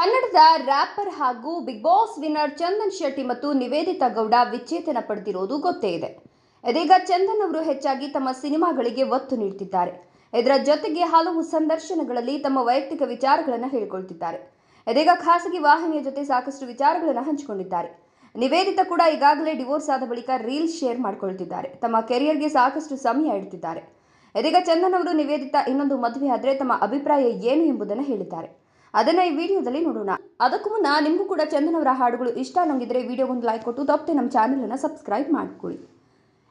ಕನ್ನಡದ ರ್ಯಾಪರ್ ಹಾಗೂ Bigg Boss winner Chandan Shetty ಮತ್ತು ನಿವೇದಿತಾ ಗೌಡ ವಿಚ್ಛೇದನ ಪಡೆದಿರೋದು ಗೊತ್ತೇ ಇದೆ. ಇದೀಗ ಚಂದನ್ ಅವರು ಹೆಚ್ಚಾಗಿ ತಮ್ಮ ಸಿನಿಮಾಗಳಿಗೆ ಒತ್ತು ನೀಡುತ್ತಿದ್ದಾರೆ ಇದರ ಜೊತೆಗೆ ಹಲವು ಸಂದರ್ಶನಗಳಲ್ಲಿ ತಮ್ಮ ವೈಯಕ್ತಿಕ ವಿಚಾರಗಳನ್ನು ಹೇಳಿಕೊಳ್ತಿದ್ದಾರೆ. ಇದೀಗ ಖಾಸಗಿ ವಾಹಿನಿಯ ಜೊತೆ ಸಾಕಷ್ಟು ವಿಚಾರಗಳನ್ನು ಹಂಚಿಕೊಂಡಿದ್ದಾರೆ. ನಿವೇದಿತಾ ಕೂಡ ಈಗಾಗಲೇ ಡಿವೋರ್ಸ್ ಆದ ಬಳಿಕ ರೀಲ್ಸ್ ಶೇರ್ ಮಾಡ್ಕೊಳ್ತಿದ್ದಾರೆ. ತಮ್ಮ ಕೆರಿಯರ್ಗೆ ಸಾಕಷ್ಟು ಸಮಯ ಇಡ್ತಿದ್ದಾರೆ. ಇದೀಗ ಚಂದನ್ ಅವರು ನಿವೇದಿತಾ ಇನ್ನೊಂದು ಮದುವೆ ಆದರೆ ತಮ್ಮ ಅಭಿಪ್ರಾಯ ಏನು ಎಂಬುದನ್ನು ಹೇಳಿದ್ದಾರೆ. ಅದನ್ನ ಈ ವಿಡಿಯೋದಲ್ಲಿ ನೋಡೋಣ. ಅದಕ್ಕೂ ಮುನ್ನ ನಿಮಗೂ ಕೂಡ ಚಂದನ್ ಅವರ ಹಾಡುಗಳು ಇಷ್ಟ ಅನ್ನೋಂಗಿದ್ರೆ ವಿಡಿಯೋಗೊಂದು ಲೈಕ್ ಕೊಟ್ಟು ತಪ್ಪದೆ ನಮ್ಮ ಚಾನಲನ್ನು ಸಬ್ಸ್ಕ್ರೈಬ್ ಮಾಡ್ಕೊಳ್ಳಿ.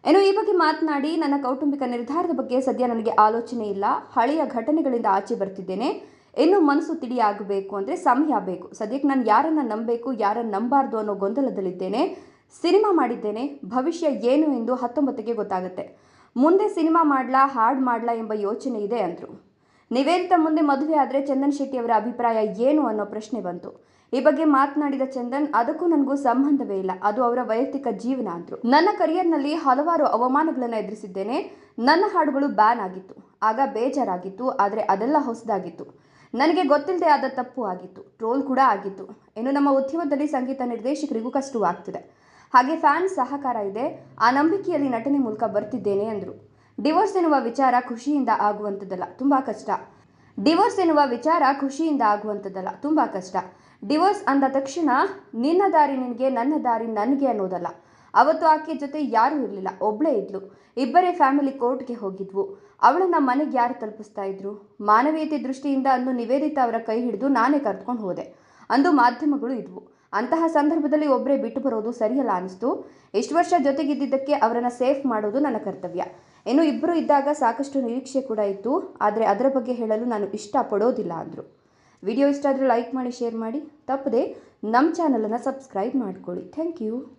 ಏನೋ ಈ ಬಗ್ಗೆ ಮಾತನಾಡಿ, ನನ್ನ ಕೌಟುಂಬಿಕ ನಿರ್ಧಾರದ ಬಗ್ಗೆ ಸದ್ಯ ನನಗೆ ಆಲೋಚನೆ ಇಲ್ಲ. ಹಳೆಯ ಘಟನೆಗಳಿಂದ ಆಚೆ ಬರ್ತಿದ್ದೇನೆ. ಇನ್ನು ಮನಸ್ಸು ತಿಳಿಯಾಗಬೇಕು ಅಂದರೆ ಸಮಯ ಬೇಕು. ಸದ್ಯಕ್ಕೆ ನಾನು ಯಾರನ್ನು ನಂಬಬೇಕು, ಯಾರನ್ನು ನಂಬಾರ್ದು ಅನ್ನೋ ಗೊಂದಲದಲ್ಲಿದ್ದೇನೆ. ಸಿನಿಮಾ ಮಾಡಿದ್ದೇನೆ. ಭವಿಷ್ಯ ಏನು ಎಂದು ಹತ್ತೊಂಬತ್ತಕ್ಕೆ ಗೊತ್ತಾಗುತ್ತೆ. ಮುಂದೆ ಸಿನಿಮಾ ಮಾಡ್ಲಾ, ಹಾಡು ಮಾಡ್ಲಾ ಎಂಬ ಯೋಚನೆ ಇದೆ ಅಂದರು. ನಿವೇದಿತಾ ಮುಂದೆ ಮದುವೆ ಆದರೆ ಚಂದನ್ ಶೆಟ್ಟಿ ಅವರ ಅಭಿಪ್ರಾಯ ಏನು ಅನ್ನೋ ಪ್ರಶ್ನೆ ಬಂತು. ಈ ಬಗ್ಗೆ ಮಾತನಾಡಿದ ಚಂದನ್, ಅದಕ್ಕೂ ನನಗೂ ಸಂಬಂಧವೇ ಇಲ್ಲ. ಅದು ಅವರ ವೈಯಕ್ತಿಕ ಜೀವನ ಅಂದ್ರು. ನನ್ನ ಕರಿಯರ್ನಲ್ಲಿ ಹಲವಾರು ಅವಮಾನಗಳನ್ನು ಎದುರಿಸಿದ್ದೇನೆ. ನನ್ನ ಹಾಡುಗಳು ಬ್ಯಾನ್ ಆಗಿತ್ತು. ಆಗ ಬೇಜಾರಾಗಿತ್ತು. ಆದರೆ ಅದೆಲ್ಲ ಹೊಸದಾಗಿತ್ತು. ನನಗೆ ಗೊತ್ತಿಲ್ಲದೆ ಆದ ತಪ್ಪು ಆಗಿತ್ತು. ಟ್ರೋಲ್ ಕೂಡ ಆಗಿತ್ತು. ಇನ್ನು ನಮ್ಮ ಉದ್ಯಮದಲ್ಲಿ ಸಂಗೀತ ನಿರ್ದೇಶಕರಿಗೂ ಕಷ್ಟವೂ ಆಗ್ತಿದೆ ಹಾಗೆ ಫ್ಯಾನ್ ಸಹಕಾರ ಇದೆ. ಆ ನಂಬಿಕೆಯಲ್ಲಿ ನಟನೆ ಮೂಲಕ ಬರ್ತಿದ್ದೇನೆ ಅಂದರು. ಡಿವೋರ್ಸ್ ಎನ್ನುವ ವಿಚಾರ ಖುಷಿಯಿಂದ ಆಗುವಂಥದ್ದಲ್ಲ, ತುಂಬ ಕಷ್ಟ. ಡಿವೋರ್ಸ್ ಎನ್ನುವ ವಿಚಾರ ಖುಷಿಯಿಂದ ಆಗುವಂಥದ್ದಲ್ಲ, ತುಂಬ ಕಷ್ಟ. ಡಿವೋರ್ಸ್ ಅಂದ ತಕ್ಷಣ ನಿನ್ನ ದಾರಿ ನಿನಗೆ, ನನ್ನ ದಾರಿ ನನಗೆ ಅನ್ನೋದಲ್ಲ. ಅವತ್ತು ಆಕೆ ಜೊತೆ ಯಾರೂ ಇರಲಿಲ್ಲ ಒಬ್ಬಳೇ ಇದ್ಲು. ಇಬ್ಬರೇ ಫ್ಯಾಮಿಲಿ ಕೋರ್ಟ್ಗೆ ಹೋಗಿದ್ವು. ಅವಳನ್ನ ಮನೆಗೆ ಯಾರು ತಲುಪಿಸ್ತಾ ಇದ್ರು? ಮಾನವೀಯತೆ ದೃಷ್ಟಿಯಿಂದ ಅಂದು ನಿವೇದಿತ ಅವರ ಕೈ ಹಿಡಿದು ನಾನೇ ಕರ್ಕೊಂಡು ಹೋದೆ. ಅಂದು ಮಾಧ್ಯಮಗಳು ಇದ್ವು. ಅಂತಹ ಸಂದರ್ಭದಲ್ಲಿ ಒಬ್ಬರೇ ಬಿಟ್ಟು ಬರೋದು ಸರಿಯಲ್ಲ ಅನಿಸ್ತು. ಇಷ್ಟು ವರ್ಷ ಜೊತೆಗಿದ್ದಿದ್ದಕ್ಕೆ ಅವರನ್ನು ಸೇಫ್ ಮಾಡೋದು ನನ್ನ ಕರ್ತವ್ಯ. ಇನ್ನು ಇಬ್ಬರು ಇದ್ದಾಗ ಸಾಕಷ್ಟು ನಿರೀಕ್ಷೆ ಕೂಡ ಇತ್ತು. ಆದರೆ ಅದರ ಬಗ್ಗೆ ಹೇಳಲು ನಾನು ಇಷ್ಟಪಡೋದಿಲ್ಲ ಅಂದರು. ವಿಡಿಯೋ ಇಷ್ಟ ಆದರೆ ಲೈಕ್ ಮಾಡಿ, ಶೇರ್ ಮಾಡಿ. ತಪ್ಪದೆ ನಮ್ಮ ಚಾನಲನ್ನು ಸಬ್ಸ್ಕ್ರೈಬ್ ಮಾಡ್ಕೊಳ್ಳಿ. Thank you.